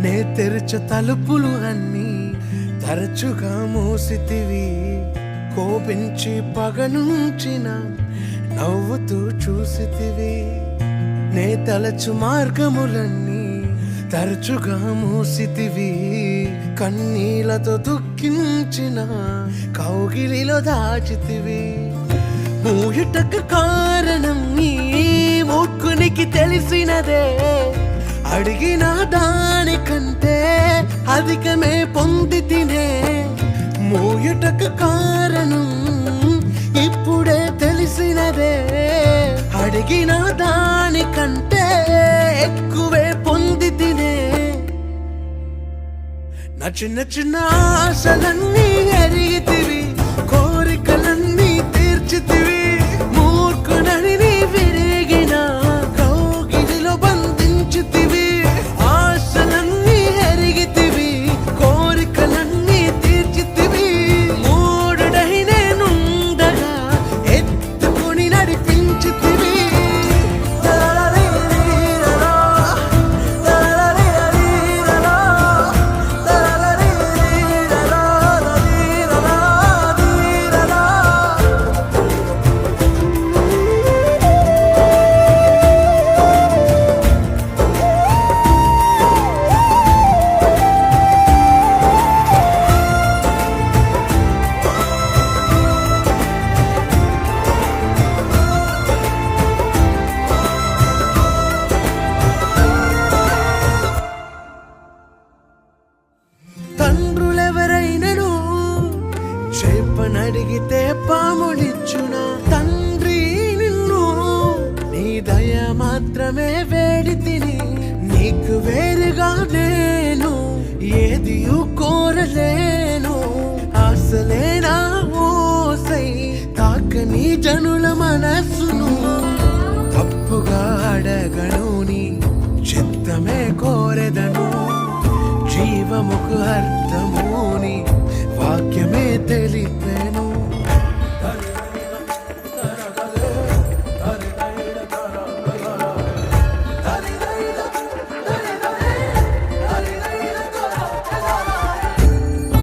నే తెరచ తలుపులు అన్నీ తరచుగా మూసితివి. కోపించి పగనుంచిన నవ్వుతూ చూసితివి. నే తలచు మార్గములన్నీ తరచుగా మూసితివి. కన్నీలతో దుఃఖించిన కౌగిలిలో దాచితివి. మూయుటకు కారణం నీ మూర్ఖునికి తెలిసినదే. అడిగిన దానికంటే అధికమే పొంది తినే మూయుటకు కారణం ఇప్పుడే తెలిసినదే. అడిగిన దానికంటే ఎక్కువే పొంది తినే నా చిన్న చిన్న ఆశలన్నీ ఎరిగితివి. చెప్పనడిగితే పాములిచ్చున? తండ్రి నిన్ను నీ దయ మాత్రమే వేడి తిని నీకు వేరుగా నేను ఏది కోరలేను. ఆశలేనా ఓసై తాకని జనుల మనస్సును తప్పుగా అడగను నీ చిత్తమే కోరెదను. జీవముకు అర్థము